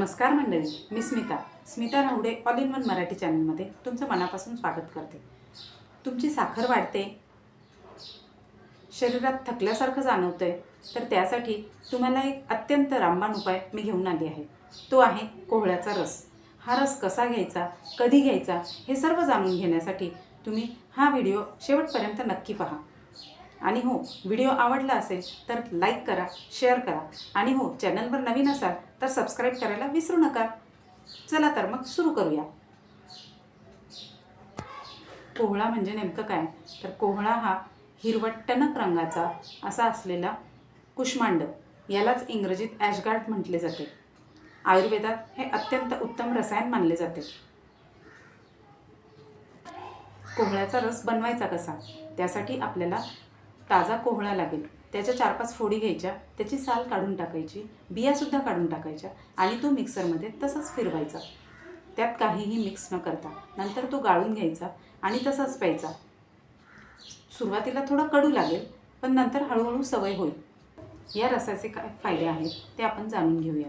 नमस्कार मंडळी मी Smita. Smita Rahude all in one Marathi चॅनलमध्ये तुमचं मनापासून स्वागत करते. तुमची साखर वाढते शरीरात थकल्यासारखं आहे तर त्यासाठी तुम्हाला एक अत्यंत रामबाण उपाय मी घेऊन आली आहे. तो आहे कोहळ्याचा रस. हा रस कसा घ्यायचा कधी घ्यायचा हे सर्व जाणून घेण्यासाठी तुम्ही हा व्हिडिओ शेवटपर्यंत नक्की पहा. आणि हो व्हिडिओ आवडला असेल तर लाईक करा शेअर करा. आणि हो चॅनलवर नवीन असाल तर सबस्क्राईब करायला विसरू नका. चला तर मग सुरू करूया. कोहळा म्हणजे नेमकं काय? तर कोहळा हा हिरवट टणक रंगाचा असा असलेला कुष्मांड यालाच इंग्रजीत ॲशगार्ड म्हटले जाते. आयुर्वेदात हे अत्यंत उत्तम रसायन मानले जाते. कोहळ्याचा रस बनवायचा कसा? त्यासाठी आपल्याला ताजा कोहळा लागेल. त्याच्या चार पाच फोडी घ्यायच्या त्याची साल काढून टाकायची बियासुद्धा काढून टाकायच्या आणि तो मिक्सरमध्ये तसंच फिरवायचा. त्यात काहीही मिक्स न करता. नंतर तो गाळून घ्यायचा आणि तसाच प्यायचा. सुरुवातीला थोडा कडू लागेल पण नंतर हळूहळू सवय होईल. या रसाचे काय फायदे आहेत ते आपण जाणून घेऊया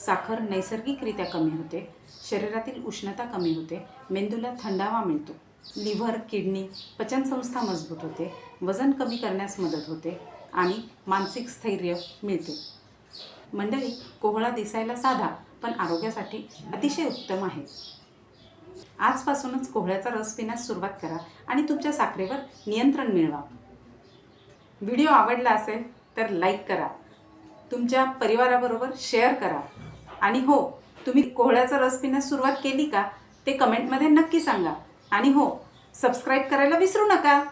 साखर नैसर्गिकरित्या कमी होते शरीरातील उष्णता कमी होते मेंदूला थंडावा मिळतो. लिव्हर किडनी पचनसंस्था मजबूत होते वजन कमी करण्यास मदत होते आणि मानसिक स्थैर्य मिळते. मंडळी कोहळा दिसायला साधा पण आरोग्यासाठी अतिशय उत्तम आहे. आजपासूनच कोहळ्याचा रस पिण्यास सुरुवात करा आणि तुमच्या साखरेवर नियंत्रण मिळवा. व्हिडिओ आवडला असेल तर लाईक करा. तुमच्या परिवाराबरोबर शेअर करा. आणि हो तुम्ही कोहळ्याचा रस पिण्यास सुरुवात केली का ते कमेंटमध्ये नक्की सांगा. आणि हो सबस्क्राईब करायला विसरू नका.